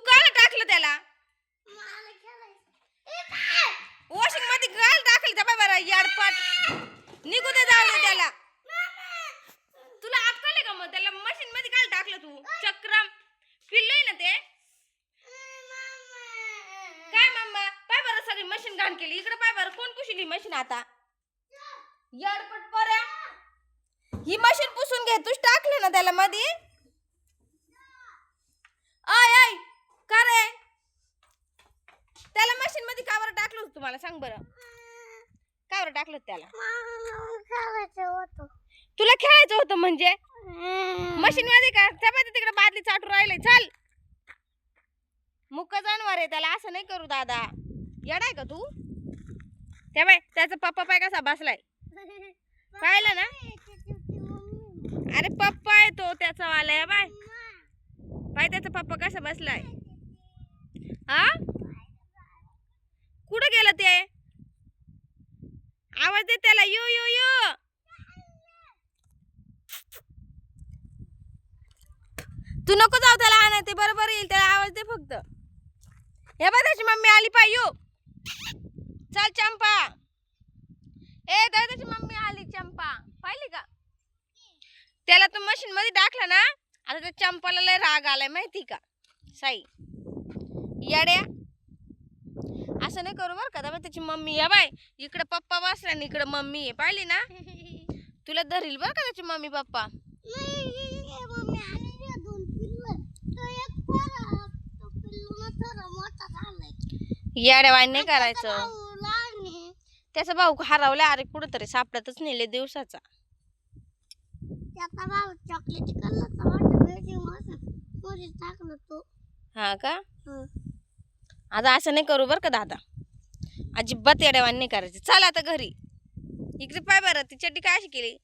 तू काल टाकलं त्याला? वॉशिंगमध्ये काल टाकलं त्या बाबा याडपाट. निघू दे जाऊ त्याला. तुला अटकले का मग? त्याला मशीन मध्ये काल टाकलं तू? चक्रम. फिरलोय ना ते? काय मम्मा पाय बरं सगळी मशीन घाण केली. इकडे पाय बरं कोण पुशिली मशीन आता? याडपट पर्या ही मशीन पुसून घे. तूच टाकलं ना त्याला मध्ये आय आय! का रे? त्याला मशीन मध्ये का बरं टाकलं होतं तुम्हाला? सांग बरं. का बरं टाकलं होतं त्याला? तुला खेळायचं होतं म्हणजे? मशीन मध्ये का? त्या पाहिजे तिकडे बादली चाटू राहिले. चल. मुक जानवर आहे त्याला. असं नाही करू दादा. येडाय का तू? त्या बाय त्याचा पप्पा पाय कसा बसलाय? पाहिलं ना? अरे पप्पा आहे तो त्याचा वाला बाय. पाय त्याचा पप्पा कसा बसलाय? हा कुठं गेलं ते? आवाज दे त्याला. यो यो यो. तू नको जाऊ त्याला आणा ते बरोबर येईल. त्याला आवाज दे फक्त. हे बघ त्याची मम्मी आली पाय. यो. चल चंपा. ए दर त्याची मम्मी आली चंपा. पाहिली का? त्याला तू मशीन मध्ये टाकलं ना आता त्या चंपाला लय राग आलाय माहिती का? साई. येड्या असं नाही करू बरं का. तेव्हा त्याची मम्मी. आहे बाय. इकडे पप्पा बसला आणि इकडे मम्मी आहे. पाहिली ना? तुला धरील बरं का त्याची मम्मी पप्पा? येड्या नाही करायचं. त्याचा भाऊ हरवला अरे कुठंतरी सापडतच नेले दिवसाचा. चॉकलेटी कलरचा वाटत मध्ये टाकलं तो. हा का? आता असं नाही करू बरं का दादा. अजिबात येड्यावान नाही करायचं. चल आता घरी. इकडे पाय बरं ती चड्डी काय अशी केली?